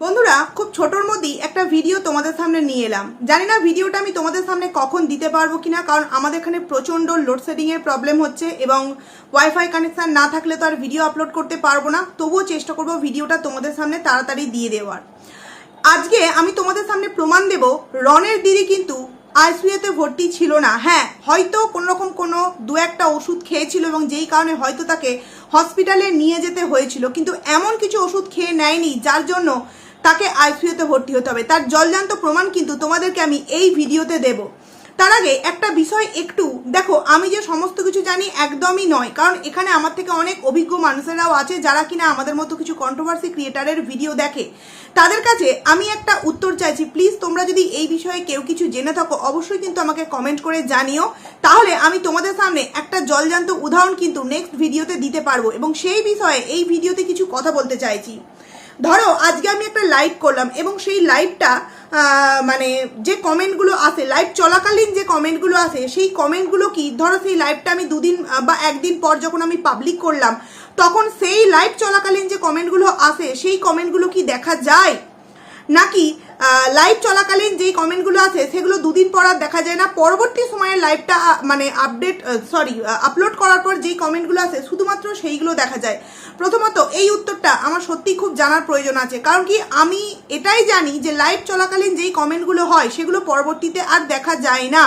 বন্ধুরা, খুব ছোটোর মধ্যেই একটা ভিডিও তোমাদের সামনে নিয়ে এলাম। জানি না ভিডিওটা আমি তোমাদের সামনে কখন দিতে পারব কিনা, কারণ আমাদের এখানে প্রচণ্ড লোডশেডিংয়ের প্রবলেম হচ্ছে এবং ওয়াইফাই কানেকশান না থাকলে তো আর ভিডিও আপলোড করতে পারব না। তবুও চেষ্টা করব ভিডিওটা তোমাদের সামনে তাড়াতাড়ি দিয়ে দেওয়ার। আজকে আমি তোমাদের সামনে প্রমাণ দেব, রনের দিদি কিন্তু আইসিইউতে ভর্তি ছিল না। হ্যাঁ হয়তো কোনো রকম কোনো দু একটা ওষুধ খেয়েছিল এবং যেই কারণে হয়তো তাকে হসপিটালে নিয়ে যেতে হয়েছিল, কিন্তু এমন কিছু ওষুধ খেয়ে নেয়নি, যার জন্য তাকে আইসিইউতে ভর্তি হতে হবে। তার জলজান্ত প্রমাণ কিন্তু তোমাদেরকে আমি এই ভিডিওতে দেব। তার আগে একটা বিষয় একটু, দেখো, আমি যে সমস্ত কিছু জানি একদমই নয়, কারণ এখানে আমার থেকে অনেক অভিজ্ঞ মানুষেরাও আছে যারা কিনা আমাদের মতো কিছু কন্ট্রোভার্সি ক্রিয়েটারের ভিডিও দেখে। তাদের কাছে আমি একটা উত্তর চাইছি। প্লিজ তোমরা যদি এই বিষয়ে কেউ কিছু জেনে থাকো, অবশ্যই কিন্তু আমাকে কমেন্ট করে জানিও। তাহলে আমি তোমাদের সামনে একটা জলজান্ত উদাহরণ কিন্তু নেক্সট ভিডিওতে দিতে পারব এবং সেই বিষয়ে এই ভিডিওতে কিছু কথা বলতে চাইছি। ধরো, আজকে আমি একটা লাইভ করলাম এবং সেই লাইভটা মানে যে কমেন্টগুলো আসে লাইভ চলাকালীন যে কমেন্টগুলো আসে, সেই কমেন্টগুলো কি? ধরো, সেই লাইভটা আমি দুদিন বা একদিন পর যখন আমি পাবলিক করলাম, তখন সেই লাইভ চলাকালীন যে কমেন্টগুলো আসে, সেই কমেন্টগুলো কি দেখা যায়? নাকি লাইভ চলাকালীন যেই কমেন্টগুলো আছে, সেগুলো দুদিন পর আর দেখা যায় না। পরবর্তী সময়ে লাইভটা মানে আপডেট সরি আপলোড করার পর যেই কমেন্টগুলো আছে, শুধুমাত্র সেইগুলো দেখা যায়। প্রথমত, এই উত্তরটা আমার সত্যি খুব জানার প্রয়োজন আছে। কারণ কি, আমি এটাই জানি যে লাইভ চলাকালীন যেই কমেন্টগুলো হয়, সেগুলো পরবর্তীতে আর দেখা যায় না।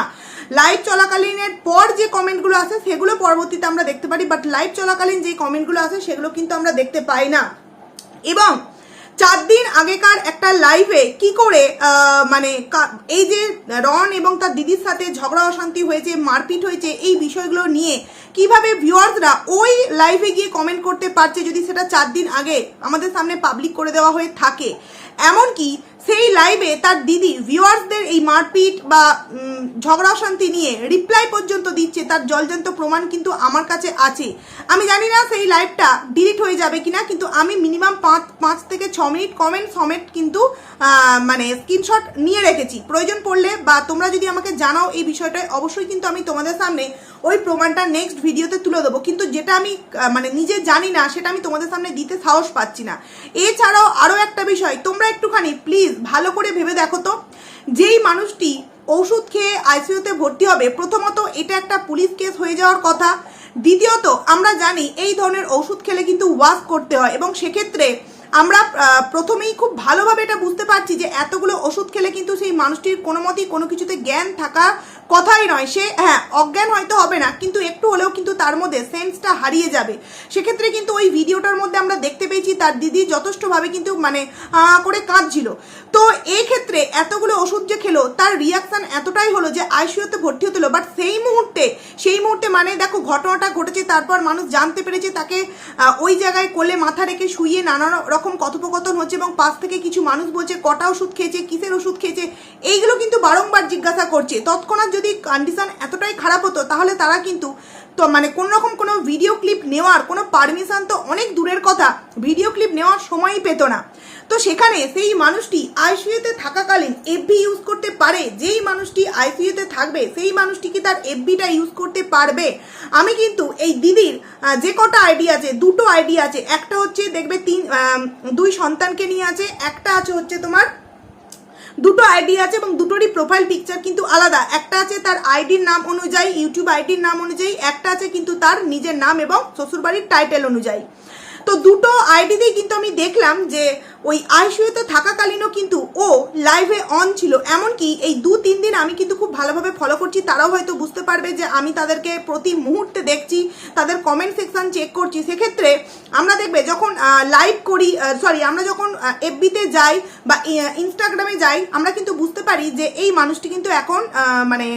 লাইভ চলাকালীনের পর যে কমেন্টগুলো আছে, সেগুলো পরবর্তীতে আমরা দেখতে পারি বাট লাইভ চলাকালীন যেই কমেন্টগুলো আছে, সেগুলো কিন্তু আমরা দেখতে পাই না। এবং চার দিন আগেকার একটা লাইভে কি করে মানে এই যে রন এবং তার দিদির সাথে ঝগড়া অশান্তি হয়েছে, মারপিট হয়েছে, এই বিষয়গুলো নিয়ে কীভাবে ভিউয়ার্সরা ওই লাইভে গিয়ে কমেন্ট করতে পারছে যদি সেটা চার দিন আগে আমাদের সামনে পাবলিক করে দেওয়া হয়ে থাকে? এমনকি সেই লাইভে তার দিদি ভিউয়ার্সদের এই মারপিট বা ঝগড়া অশান্তি নিয়ে রিপ্লাই পর্যন্ত দিচ্ছে, তার জলজন্ত প্রমাণ কিন্তু আমার কাছে আছে। আমি জানি না সেই লাইভটা ডিলিট হয়ে যাবে কিনা, কিন্তু আমি মিনিমাম পাঁচ পাঁচ থেকে ছ মিনিট কমেন্ট সমেট কিন্তু মানে স্ক্রিনশট নিয়ে রেখেছি। প্রয়োজন পড়লে বা তোমরা যদি আমাকে জানাও এই বিষয়টায়, অবশ্যই কিন্তু আমি তোমাদের সামনে ওই প্রমাণটা নেক্সট ভিডিওতে তুলে দেবো। কিন্তু যেটা আমি মানে নিজে জানি না, সেটা আমি তোমাদের সামনে দিতে সাহস পাচ্ছি না। এছাড়াও আরও একটা বিষয়, তোমরা একটুখানি প্লিজ ভালো করে ভেবে দেখো তো। যেই মানুষটি ওষুধ খেয়ে আইসিইউতে ভর্তি হবে, প্রথমত এটা একটা পুলিশ কেস হয়ে যাওয়ার কথা। দ্বিতীয়ত, আমরা জানি এই ধরনের ওষুধ খেলে কিন্তু ওয়াশ করতে হয় এবং সেক্ষেত্রে আমরা প্রথমেই খুব ভালোভাবে এটা বুঝতে পারছি যে এতগুলো ওষুধ খেলে কিন্তু সেই মানুষটির কোনো মতেই কোনো কিছুতে জ্ঞান থাকা কথাই নয়। সে হ্যাঁ অজ্ঞান হয়তো হবে না, কিন্তু একটু হলেও কিন্তু তার মধ্যে সেন্সটা হারিয়ে যাবে। সেক্ষেত্রে কিন্তু ওই ভিডিওটার মধ্যে আমরা দেখতে পেয়েছি তার দিদি যথেষ্টভাবে কিন্তু মানে করে কাঁদছিল। তো এই ক্ষেত্রে এতগুলো ওষুধ যে খেলো, তার রিয়াকশান এতটাই হলো যে আইসিইউতে ভর্তি হতে হলো। বাট সেই মুহূর্তে সেই মুহূর্তে মানে দেখো ঘটনাটা ঘটেছে, তারপর মানুষ জানতে পেরেছে তাকে ওই জায়গায় কোলে মাথা রেখে শুয়ে নানা রকম কথোপকথন হচ্ছে এবং পাশ থেকে কিছু মানুষ বলছে, কটা ওষুধ খেয়েছে, কিসের ওষুধ খেয়েছে, এইগুলো কিন্তু বারংবার জিজ্ঞাসা করছে। তৎক্ষণাৎ যদি কন্ডিশন এতটাই খারাপ হতো, তাহলে তারা কিন্তু তো মানে কোন রকম কোনো ভিডিও ক্লিপ নেওয়ার, কোনো পারমিশন তো অনেক দূরের কথা ভিডিও ক্লিপ নেওয়ার সময়ই পেতো না। তো সেখানে সেই মানুষটি আইসিইউতে থাকাকালীন এফবি ইউজ করতে পারে, যেই মানুষটি আইসিইউতে থাকবে, সেই মানুষটি কি তার এফবিটা ইউজ করতে পারবে? আমি কিন্তু এই দিদির যে কটা আইডি আছে, দুটো আইডি আছে, একটা হচ্ছে দেখবে তিন দুই সন্তানকে নিয়ে আছে, একটা আছে হচ্ছে তোমার দুটো আইডি আছে এবং দুটোরই প্রোফাইল পিকচার কিন্তু আলাদা। একটা আছে তার আইডির নাম অনুযায়ী ইউটিউব আইডির নাম অনুযায়ী, একটা আছে কিন্তু তার নিজের নাম এবং শ্বশুরবাড়ির টাইটেল অনুযায়ী। তো দুটো আইডিতেই কিন্তু আমি দেখলাম যে ওই আইসিউতে থাকাকালীনও কিন্তু ও লাইভে অন ছিল। এমনকি এই দু তিন দিন আমি কিন্তু খুব ভালোভাবে ফলো করছি। তারাও হয়তো বুঝতে পারবে যে আমি তাদেরকে প্রতি মুহূর্তে দেখছি, তাদের কমেন্ট সেকশন চেক করছি। সেক্ষেত্রে আমরা দেখবে যখন লাইভ করি সরি আমরা যখন এফবিতে যাই বা ইনস্টাগ্রামে যাই, আমরা কিন্তু বুঝতে পারি যে এই মানুষটি কিন্তু এখন মানে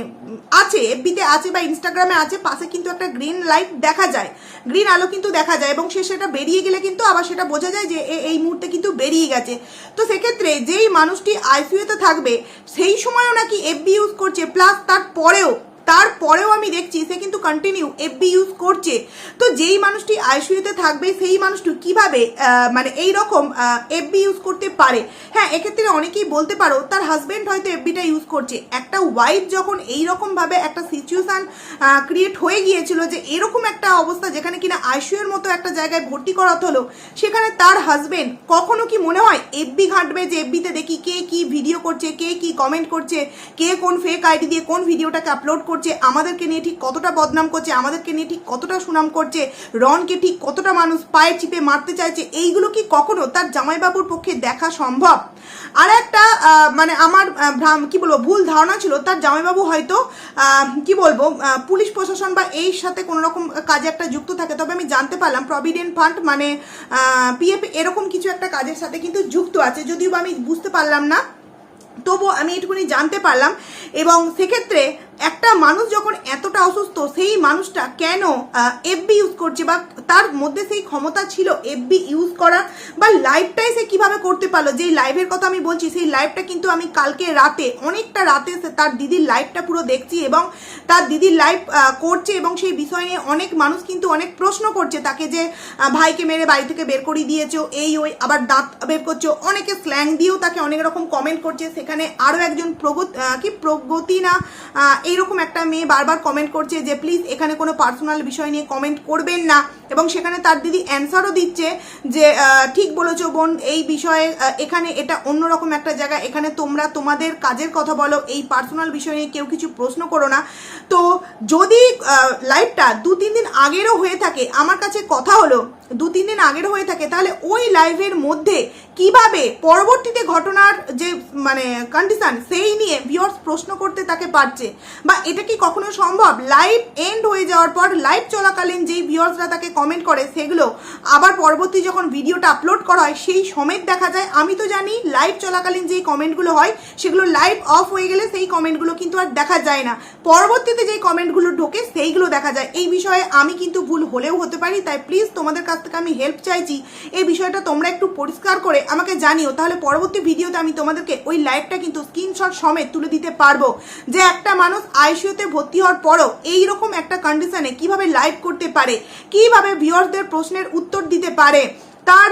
আছে এফবিতে আছে বা ইনস্টাগ্রামে আছে, পাশে কিন্তু একটা গ্রিন লাইট দেখা যায়। গ্রিন আলো কিন্তু দেখা যায় এবং সে সেটা বেরিয়ে গেলে কিন্তু আবার সেটা বোঝা যায় যে এই মুহূর্তে কিন্তু বেরিয়ে গেছে। তো সেক্ষেত্রে যেই মানুষটি আইসিইউতে থাকবে, সেই সময়ও নাকি এফবি ইউজ করছে প্লাস তার পরেও তারপরেও আমি দেখছি সে কিন্তু কন্টিনিউ এফবি ইউজ করছে। তো যেই মানুষটি আইসিউতে থাকবে, সেই মানুষটি কীভাবে মানে এই রকম এফবি ইউজ করতে পারে? হ্যাঁ এক্ষেত্রে অনেকেই বলতে পারো, তার হাজব্যান্ড হয়তো এফবিটা ইউজ করছে। একটা ওয়াইফ যখন এই রকম ভাবে একটা সিচুয়েশন ক্রিয়েট হয়ে গিয়েছিল যে এরকম একটা অবস্থা যেখানে কিনা আইসিইউর মতো একটা জায়গায় ভর্তি করাতে হলো, সেখানে তার হাজব্যান্ড কখনো কি মনে হয় এফবি ঘাঁটবে যে এফবিতে দেখি কে কি ভিডিও করছে, কে কি কমেন্ট করছে, কে কোন ফেক আইডি দিয়ে কোন ভিডিওটাকে আপলোড করছে? আমাদেরকে নিয়ে ঠিক কতটা বদনাম করছে, আমাদেরকে নিয়ে ঠিক কতটা সুনাম করছে, রনকে ঠিক কতটা মানুষ পায়ে চিপে মারতে চাইছে, এইগুলো কি কখনো তার জামাইবাবুর পক্ষে দেখা সম্ভব? আর একটা মানে আমার কি বলব, ভুল ধারণা ছিল, তার জামাইবাবু হয়তো কি বলব পুলিশ প্রশাসন বা এই সাথে কোনো রকম কাজে একটা যুক্ত থাকে, তবে আমি জানতে পারলাম প্রভিডেন্ট ফান্ড মানে পিএফ এরকম কিছু একটা কাজের সাথে কিন্তু যুক্ত আছে, যদিও আমি বুঝতে পারলাম না। তবু আমি এটুকুনি জানতে পারলাম এবং সেক্ষেত্রে একটা মানুষ যখন এতটা অসুস্থ, সেই মানুষটা কেন এফবি ইউজ করছে বা তার মধ্যে সেই ক্ষমতা ছিল এফবি ইউজ করার বা লাইভটাই সে কীভাবে করতে পারল? যেই লাইভের কথা আমি বলছি, সেই লাইভটা কিন্তু আমি কালকে রাতে, অনেকটা রাতে তার দিদির লাইভটা পুরো দেখছি এবং তার দিদির লাইভ করছে এবং সেই বিষয় নিয়ে অনেক মানুষ কিন্তু অনেক প্রশ্ন করছে তাকে যে ভাইকে মেরে বাড়ি থেকে বের করে দিয়েছ, এই ওই, আবার দাঁত বের করছ, অনেকে স্ল্যাং দিয়েও তাকে অনেক রকম কমেন্ট করছে, সেখানে আরও একজন প্রগত কি প্রগতি না এইরকম একটা মেয়ে বারবার কমেন্ট করছে যে প্লিজ এখানে কোনো পার্সোনাল বিষয় নিয়ে কমেন্ট করবেন না। এবং সেখানে তার দিদি অ্যান্সারও দিচ্ছে যে ঠিক বলেছ বোন, এই বিষয়ে এখানে এটা অন্যরকম একটা জায়গা। এখানে তোমরা তোমাদের কাজের কথা বলো, এই পার্সোনাল বিষয় নিয়ে কেউ কিছু প্রশ্ন করো না। তো যদি লাইভটা দু তিন দিন আগেরও হয়ে থাকে, আমার কাছে কথা হলো দু তিন দিন আগের হয়ে থাকে, তাহলে ওই লাইভের মধ্যে কীভাবে পরবর্তীতে ঘটনার যে মানে কন্ডিশন সেই নিয়ে ভিউয়ার্স প্রশ্ন করতে তাকে পারছে? বা এটা কি কখনো সম্ভব? লাইভ এন্ড হয়ে যাওয়ার পর লাইভ চলাকালীন যেই ভিউয়ার্সরা তাকে কমেন্ট করে, সেগুলো আবার পরবর্তী যখন ভিডিওটা আপলোড করা হয়, সেই সমেত দেখা যায়। আমি তো জানি লাইভ চলাকালীন যেই কমেন্টগুলো হয়, সেগুলো লাইভ অফ হয়ে গেলে সেই কমেন্টগুলো কিন্তু আর দেখা যায় না। পরবর্তীতে যেই কমেন্টগুলো ঢোকে, সেইগুলো দেখা যায়। এই বিষয়ে আমি কিন্তু ভুল হলেও হতে পারি, তাই প্লিজ তোমাদের কাছ থেকে আমি হেল্প চাইছি, এই বিষয়টা তোমরা একটু পরিষ্কার করে আমাকে জানিও। তাহলে পরবর্তী ভিডিওতে আমি তোমাদেরকে ওই লাইভটা কিন্তু স্ক্রিনশট সমেত তুলে দিতে পারব, যে একটা মানুষ আইসিউতে ভর্তি হওয়ার পরও এইরকম একটা কন্ডিশনে কীভাবে লাইভ করতে পারে, কীভাবে ভিউয়ার্সদের প্রশ্নের উত্তর দিতে পারে। তার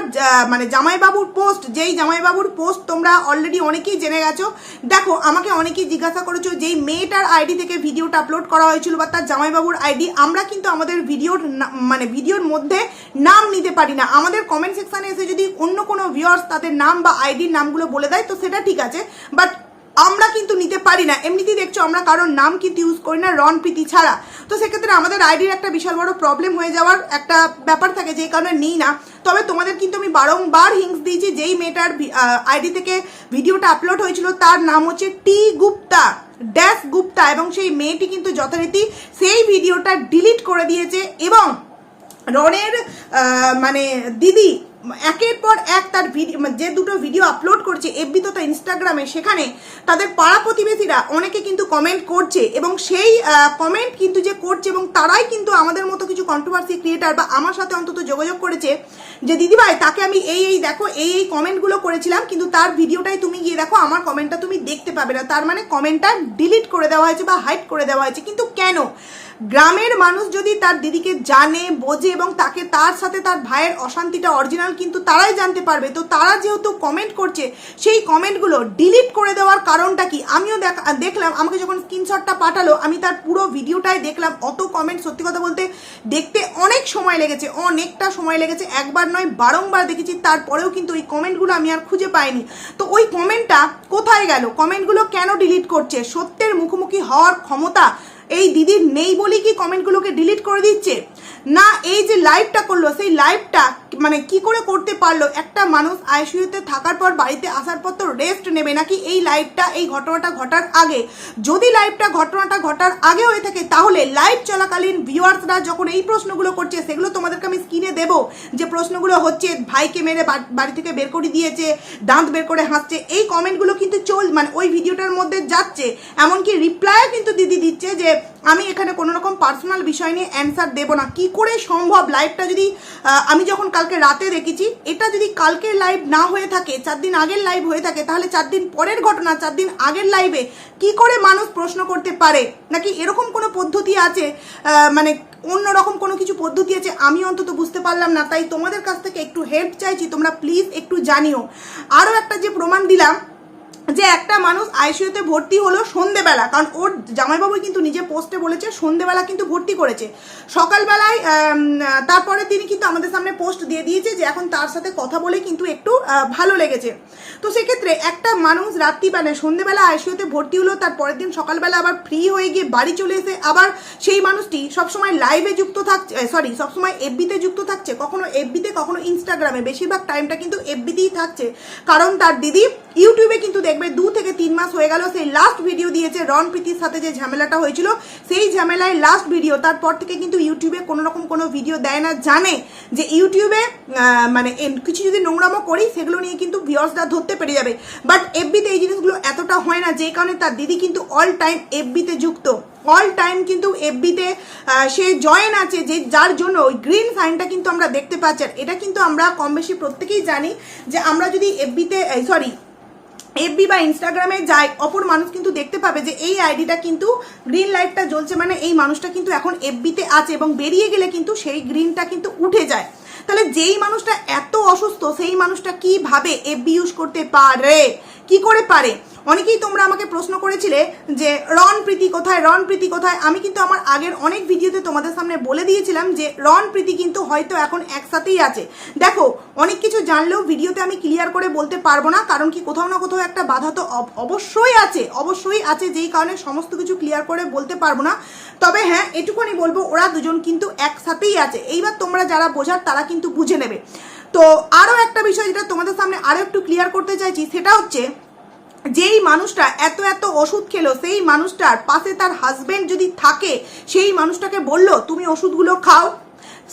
মানে জামাইবাবুর পোস্ট যেই জামাইবাবুর পোস্ট তোমরা অলরেডি অনেকেই জেনে গেছো। দেখো, আমাকে অনেকেই জিজ্ঞাসা করেছ যেই মেয়েটার আইডি থেকে ভিডিওটা আপলোড করা হয়েছিল বা তার জামাইবাবুর আইডি আমরা কিন্তু আমাদের ভিডিওর মানে ভিডিওর মধ্যে নাম নিতে পারি না। আমাদের কমেন্ট সেকশানে এসে যদি অন্য কোনো ভিউয়ার্স তাদের নাম বা আইডির নামগুলো বলে দেয়, তো সেটা ঠিক আছে। বাট আমরা কিন্তু নিতে পারি না। এমনিতেই দেখছ, আমরা কারোর নাম কিন্তু ইউজ করি না, রণপ্রীতি ছাড়া। তো সেক্ষেত্রে আমাদের আইডির একটা বিশাল বড় প্রবলেম হয়ে যাওয়ার একটা ব্যাপার থাকে, যেই কারণে নিই না। তবে তোমাদের কিন্তু আমি বারংবার হিংস দিয়েছি, যেই মেয়েটার আইডি থেকে ভিডিওটা আপলোড হয়েছিল, তার নাম হচ্ছে টি গুপ্তা ড্যাশ গুপ্তা, এবং সেই মেয়েটি কিন্তু যথারীতি সেই ভিডিওটা ডিলিট করে দিয়েছে, এবং রনের মানে দিদি একের পর এক তার ভিডিও যে দুটো ভিডিও আপলোড করছে এফবি তথা ইনস্টাগ্রামে সেখানে তাদের পাড়া প্রতিবেশীরা অনেকে কিন্তু কমেন্ট করছে এবং সেই কমেন্ট কিন্তু যে করছে এবং তারাই কিন্তু আমাদের মতো কিছু কন্ট্রোভার্সি ক্রিয়েটার বা আমার সাথে অন্তত যোগাযোগ করেছে যে, দিদিভাই, তাকে আমি এই এই, দেখো, এই এই কমেন্টগুলো করেছিলাম, কিন্তু তার ভিডিওটাই তুমি গিয়ে দেখো, আমার কমেন্টটা তুমি দেখতে পাবে না। তার মানে কমেন্টটা ডিলিট করে দেওয়া হয়েছে বা হাইড করে দেওয়া হয়েছে। কিন্তু কেন? গ্রামের মানুষ যদি তার দিদিকে জানে, বোঝে এবং তাকে তার সাথে তার ভাইয়ের অশান্তিটা অরিজিনাল কিন্তু তারাই জানতে পারবে। তো তারা যেহেতু কমেন্ট করছে, সেই কমেন্টগুলো ডিলিট করে দেওয়ার কারণটা কি? আমিও দেখ- দেখলাম, আমাকে যখন স্ক্রিনশটটা পাঠালো, আমি তার পুরো ভিডিওটাই দেখলাম। অত কমেন্ট সত্যি কথা বলতে দেখতে অনেক সময় লেগেছে, অনেকটা সময় লেগেছে। একবার নয়, বারংবার দেখেছি, তারপরেও কিন্তু ওই কমেন্টগুলো আমি আর খুঁজে পাইনি। তো ওই কমেন্টটা কোথায় গেল? কমেন্টগুলো কেন ডিলিট করছে? সত্যের মুখোমুখি হওয়ার ক্ষমতা এই দিদির নেই বলে কি কমেন্টগুলোকে ডিলিট করে দিচ্ছে? না, এই যে লাইভটা করল, সেই লাইভটা মানে কি করে করতে পারল? একটা মানুষ আইসিইউতে থাকার পর, বাড়িতে আসার পর তো রেস্ট নেবে নাকি এই লাইভটা এই ঘটনাটা ঘটার আগে? যদি লাইভটা ঘটনাটা ঘটার আগে হয়ে থাকে, তাহলে লাইভ চলাকালীন ভিউয়ার্সরা যখন এই প্রশ্নগুলো করছে, সেগুলো তোমাদেরকে আমি স্ক্রিনে দেবো, যে প্রশ্নগুলো হচ্ছে, ভাইকে মেরে বাড়ি থেকে বের করে দিয়েছে, দাঁত বের করে হাসছে, এই কমেন্টগুলো কিন্তু চল মানে ওই ভিডিওটার মধ্যে যাচ্ছে। এমনকি রিপ্লাইও কিন্তু দিদি দিচ্ছে যে আমি এখানে কোনো রকম পার্সোনাল বিষয় নিয়ে অ্যান্সার দেবো না। কি করে সম্ভব লাইভটা যদি আমি যখন কালকে রাতে দেখেছি, এটা যদি কালকের লাইভ না হয়ে থাকে, চার দিন আগের লাইভ হয়ে থাকে, তাহলে চার দিন পরের ঘটনা, চার দিন আগের লাইভে কি করে মানুষ প্রশ্ন করতে পারে? নাকি এরকম কোনো পদ্ধতি আছে? মানে অন্য রকম কোনো কিছু পদ্ধতি আছে? আমি অন্তত বুঝতে পারলাম না, তাই তোমাদের কাছ থেকে একটু হেল্প চাইছি, তোমরা প্লিজ একটু জানিও। আরও একটা যে প্রমাণ দিলাম যে একটা মানুষ আইসিইউতে ভর্তি হলো সন্ধেবেলা, কারণ ওর জামাইবাবু কিন্তু নিজে পোস্টে বলেছে সন্ধেবেলা কিন্তু ভর্তি করেছে। সকালবেলায় তারপরে তিনি কিন্তু আমাদের সামনে পোস্ট দিয়ে দিয়েছে যে এখন তার সাথে কথা বলে কিন্তু একটু ভালো লেগেছে। তো সেক্ষেত্রে একটা মানুষ রাত্রি মানে সন্ধেবেলা আইসিইউতে ভর্তি হলো, তার পরের দিন সকালবেলা আবার ফ্রি হয়ে গিয়ে বাড়ি চলে এসে আবার সেই মানুষটি সবসময় লাইভে যুক্ত থাকছে সরি সবসময় এফবিতে যুক্ত থাকছে। কখনো এফবিতে কখনো ইনস্টাগ্রামে বেশিরভাগ টাইমটা কিন্তু এফবিতেই থাকছে। কারণ তার দিদি ইউটিউবে কিন্তু দেখবে দু থেকে তিন মাস হয়ে গেল, সেই লাস্ট ভিডিও দিয়েছে রন প্রীতির সাথে যে ঝামেলাটা হয়েছিল, সেই ঝামেলায় লাস্ট ভিডিও তারপর থেকে কিন্তু ইউটিউবে কোনো রকম কোনো ভিডিও দেয় না, জানে যে ইউটিউবে মানে কিছু যদি নোংরামো করি, সেগুলো নিয়ে কিন্তু ভিউয়ার্সরা ধরতে পেরে যাবে। বাট এফবিতে এই জিনিসগুলো এতটা হয় না যে কারণে তার দিদি কিন্তু অল টাইম এফবিতে যুক্ত। অল টাইম কিন্তু এফবিতে সে জয়েন আছে যে যার জন্য ওই গ্রিন সাইনটা কিন্তু আমরা দেখতে পাচ্ছি। এটা কিন্তু আমরা কম বেশি প্রত্যেকেই জানি যে আমরা যদি এফবিতে সরি এফবি বা ইনস্টাগ্রামে যায়, অপর মানুষ কিন্তু দেখতে পাবে যে এই আইডিটা কিন্তু গ্রিন লাইটটা জ্বলছে মানে এই মানুষটা কিন্তু এখন এফবিতে আছে এবং বেরিয়ে গেলে কিন্তু সেই গ্রিনটা কিন্তু উঠে যায়। তাহলে যেই মানুষটা এত অসুস্থ, সেই মানুষটা কীভাবে এফবি ইউজ করতে পারে? কি করে পারে? অনেকেই তোমরা আমাকে প্রশ্ন করেছিলে যে রন প্রীতি কোথায়? রন প্রীতি কোথায়? আমি কিন্তু আমার আগের অনেক ভিডিওতে তোমাদের সামনে বলে দিয়েছিলাম যে রন প্রীতি কিন্তু হয়তো এখন একসাথেই আছে। দেখো, অনেক কিছু জানলেও ভিডিওতে আমি ক্লিয়ার করে বলতে পারব না, কারণ কি কোথাও না কোথাও একটা বাধা তো অব- অবশ্যই আছে অবশ্যই আছে, যেই কারণে সমস্ত কিছু ক্লিয়ার করে বলতে পারব না। তবে হ্যাঁ এটুকুনি বলব, ওরা দুজন কিন্তু একসাথেই আছে। এইবার তোমরা যারা বোঝার, তারা কিন্তু বুঝে নেবে। তো আরও একটা বিষয় যেটা তোমাদের সামনে আরও একটু ক্লিয়ার করতে চাইছি, সেটা হচ্ছে যেই মানুষটা এত এত ওষুধ খেলো, সেই মানুষটার পাশে তার হাজবেন্ড যদি থাকে, সেই মানুষটাকে বলল, তুমি ওষুধগুলো খাও।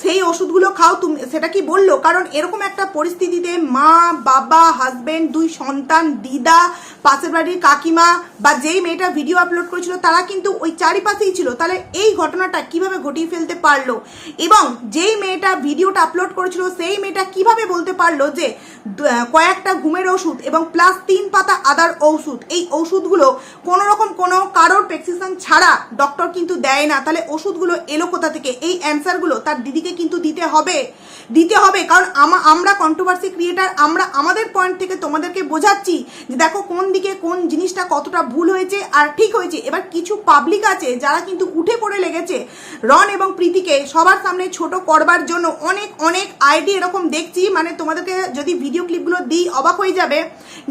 সেই ওষুধগুলো খাও, তুমি, সেটা কি বলল? কারণ এরকম একটা পরিস্থিতিতে মা, বাবা হাজবেন্ড দুই সন্তান, দিদা পাশের বাড়ির কাকিমা বা যেই মেয়েটা ভিডিও আপলোড করেছিল, তারা কিন্তু ওই চারিপাশেই ছিল। তাহলে এই ঘটনাটা কীভাবে ঘটিয়ে ফেলতে পারল? এবং যেই মেয়েটা ভিডিওটা আপলোড করেছিল, সেই মেয়েটা কীভাবে বলতে পারল যে কয়েকটা ঘুমের ওষুধ এবং প্লাস তিন পাতা আদার ওষুধ এই ওষুধগুলো কোনো রকম কোনো কারোর প্রেসক্রিপশন ছাড়া ডক্টর কিন্তু দেয় না। তাহলে ওষুধগুলো এলো কোথা থেকে? এই অ্যান্সারগুলো তার দিদিকে কিন্তু দিতে হবে। দিতে হবে, কারণ আমা- আমরা কন্ট্রোভার্সি ক্রিয়েটার আমরা আমাদের পয়েন্ট থেকে তোমাদেরকে বোঝাচ্ছি যে, দেখো কোন দিকে কোন জিনিসটা কতটা ভুল হয়েছে আর ঠিক হয়েছে। এবার কিছু পাবলিক আছে যারা কিন্তু উঠে পড়ে লেগেছে। রন এবং প্রীতিকে সবার সামনে ছোট করবার জন্য অনেক অনেক আইডি এরকম দেখছি। মানে তোমাদেরকে যদি ভিডিও ক্লিপগুলো দিই, অবাক হয়ে যাবে।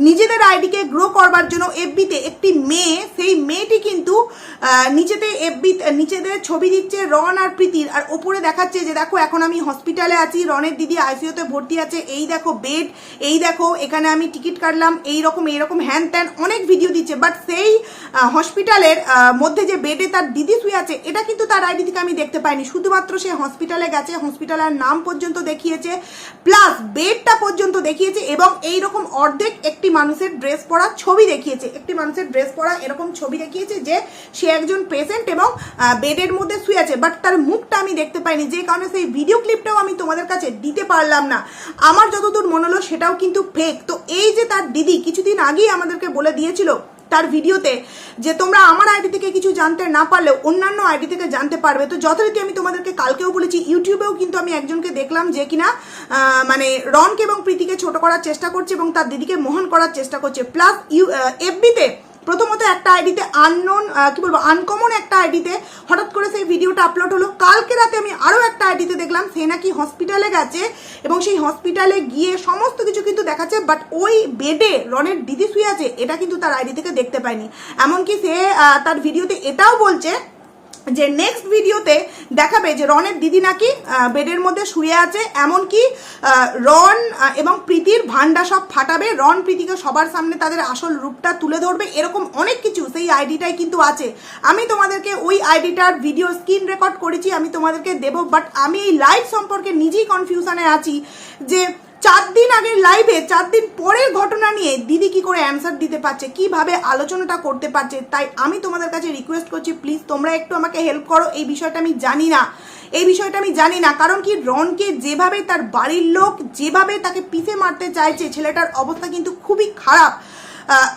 নিজেদের আইডিকে গ্রো করবার জন্য এফবিতে একটি মেয়ে, সেই মেয়েটি কিন্তু নিচেতে এফবি নিচেদের ছবি দিচ্ছে রন আর প্রীতির। আর ওপরে দেখাচ্ছে যে, দেখো, এখন আমি হসপিটালে আছি, রনের দিদি আইসিইউতে ভর্তি আছে। এই দেখো বেড এই দেখো, এখানে আমি টিকিট কাটলাম এই রকম এইরকম হ্যান ত্যান অনেক ভিডিও দিচ্ছে বাট সেই হসপিটালের মধ্যে যে বেডে তার দিদি শুয়ে আছে, এটা কিন্তু তার আইডি থেকে আমি দেখতে পাইনি। শুধুমাত্র সে হসপিটালে গেছে হসপিটালের নাম পর্যন্ত দেখিয়েছে প্লাস বেডটা পর্যন্ত দেখিয়েছে, এবং এই রকম অর্ধেক একটি মানুষের ড্রেস পরা ছবি দেখিয়েছে। একটি মানুষের ড্রেস পরা এরকম ছবি দেখিয়েছে যে সে একজন পেশেন্ট এবং বেডের মধ্যে শুয়ে আছে বাট তার মুখটা আমি দেখতে পাইনি, যে কারণে সেই ভিডিও ক্লিপটাও আমি তোমাদের কাছে দিতে পারলাম না। আমার যতদূর মনে হলো সেটাও কিন্তু ফেক তো এই যে তার দিদি, কিছুদিন আগেই আমাদেরকে বলে দিয়েছিল তার ভিডিওতে যে তোমরা আমার আইডি থেকে কিছু জানতে না পারলেও অন্যান্য আইডি থেকে জানতে পারবে। তো যথারীতি আমি তোমাদেরকে কালকেও বলেছি, ইউটিউবেও কিন্তু আমি একজনকে দেখলাম যে কিনা মানে রনকে এবং প্রীতিকে ছোট করার চেষ্টা করছে এবং তার দিদিকে মোহন করার চেষ্টা করছে। প্লাস ইউ এফবিতে প্রথমত একটা আইডিতে আননোন কি বলব আনকমন একটা আইডিতে হঠাৎ সেই ভিডিওটা আপলোড হলো। কালকে রাতে আমি আরও একটা আইডিতে দেখলাম, সে নাকি হসপিটালে গেছে এবং সেই হসপিটালে গিয়ে সমস্ত কিছু কিন্তু দেখাচ্ছে বাট ওই বেডে রনের দিদি শুয়ে আছে, এটা কিন্তু তার আইডি থেকে দেখতে পায়নি এমনকি সে তার ভিডিওতে এটাও বলছে যে নেক্সট ভিডিওতে দেখাবে যে রনের দিদি নাকি বেডের মধ্যে শুয়ে আছে, এমনকি রন এবং প্রীতির ভান্ডা সব ফাটাবে। রন প্রীতিকে সবার সামনে তাদের আসল রূপটা তুলে ধরবে। এরকম অনেক কিছু সেই আইডিটাই কিন্তু আছে। আমি তোমাদেরকে ওই আইডিটার ভিডিও স্ক্রিন রেকর্ড করেছি, আমি তোমাদেরকে দেবো বাট আমি এই লাইভ সম্পর্কে নিজেই কনফিউশনে আছি যে চার দিন আগের লাইভে চার দিন পরের ঘটনা নিয়ে দিদি কি করে অ্যান্সার দিতে পারছে, কীভাবে আলোচনাটা করতে পারছে, তাই আমি তোমাদের কাছে রিকোয়েস্ট করছি প্লিজ তোমরা একটু আমাকে হেল্প করো, এই বিষয়টা আমি জানি না। এই বিষয়টা আমি জানি না, কারণ কি রনকে যেভাবে তার বাড়ির লোক যেভাবে তাকে পিছে মারতে চাইছে, ছেলেটার অবস্থা কিন্তু খুবই খারাপ।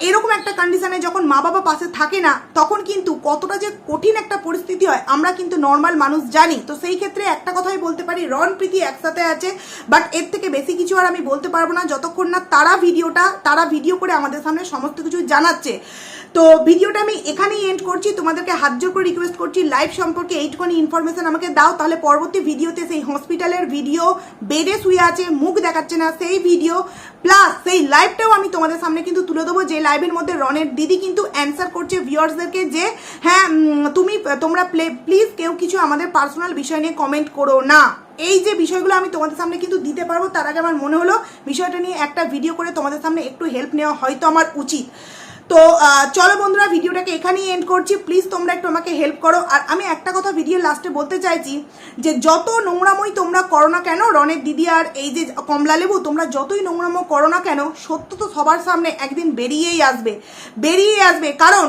এরকম একটা কন্ডিশনে যখন মা বাবা পাশে থাকে না, তখন কিন্তু কতটা যে কঠিন একটা পরিস্থিতি হয়, আমরা কিন্তু নর্মাল মানুষ জানি। তো সেই ক্ষেত্রে একটা কথাই বলতে পারি রন প্রীতি একসাথে আছে বাট এর থেকে বেশি কিছু আর আমি বলতে পারব না, যতক্ষণ না তারা ভিডিওটা তারা ভিডিও করে আমাদের সামনে সমস্ত কিছু জানাচ্ছে। তো ভিডিওটা আমি এখানেই এন্ড করছি। তোমাদেরকে হাত জোর করে রিকোয়েস্ট করছি লাইভ সম্পর্কে এইটুকুনি ইনফরমেশন আমাকে দাও, তাহলে পরবর্তী ভিডিওতে সেই হসপিটালের ভিডিও বেডে শুয়ে আছে, মুখ দেখাচ্ছে না সেই ভিডিও প্লাস সেই লাইভটাও আমি তোমাদের সামনে কিন্তু তুলে দেবো, যে লাইভের মধ্যে রনের দিদি কিন্তু অ্যান্সার করছে ভিউয়ার্সদেরকে যে হ্যাঁ তুমি, তোমরা প্লে প্লিজ কেউ কিছু আমাদের পার্সোনাল বিষয় নিয়ে কমেন্ট করো না। এই যে বিষয়গুলো আমি তোমাদের সামনে কিন্তু দিতে পারব, তার আগে আমার মনে হলো, বিষয়টা নিয়ে একটা ভিডিও করে তোমাদের সামনে একটু হেল্প নেওয়া হয়তো আমার উচিত। তো চলো বন্ধুরা, ভিডিওটাকে এখানেই এন্ড করছি। প্লিজ তোমরা একটু আমাকে হেল্প করো। আর আমি একটা কথা ভিডিও লাস্টে বলতে চাইছি, যে যত নোংরামই তোমরা করো না কেন রনের দিদি আর এই যে কমলা লেবু, তোমরা যতই নোংরামো করো না কেন, সত্য তো সবার সামনে একদিন বেরিয়েই আসবে। বেরিয়ে আসবে। কারণ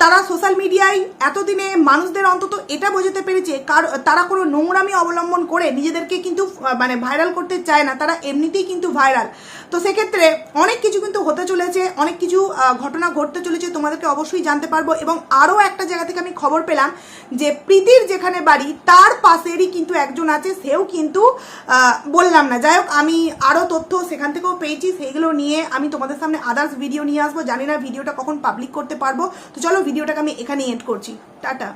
তারা সোশ্যাল মিডিয়ায় এতদিনে মানুষদের অন্তত এটা বোঝাতে পেরেছে, কার, তারা কোনো নোংরামি অবলম্বন করে নিজেদেরকে কিন্তু মানে ভাইরাল করতে চায় না। তারা এমনিতেই কিন্তু ভাইরাল তো সেক্ষেত্রে অনেক কিছু কিন্তু হতে চলেছে, অনেক কিছু ঘটনা ঘটতে চলেছে, তোমাদেরকে অবশ্যই জানতে পারব। এবং আরও একটা জায়গা থেকে আমি খবর পেলাম যে প্রীতির যেখানে বাড়ি, তার পাশেরই কিন্তু একজন আছে, সেও কিন্তু বললাম না। যাই হোক, আমি আরও তথ্য সেখান থেকেও পেয়েছি, সেইগুলো নিয়ে আমি তোমাদের সামনে আদার্স ভিডিও নিয়ে আসব। জানি না ভিডিওটা কখন পাবলিক করতে পারব। তো চলো ভিডিওটাকে আমি এখানেই এড করছি। টাটা।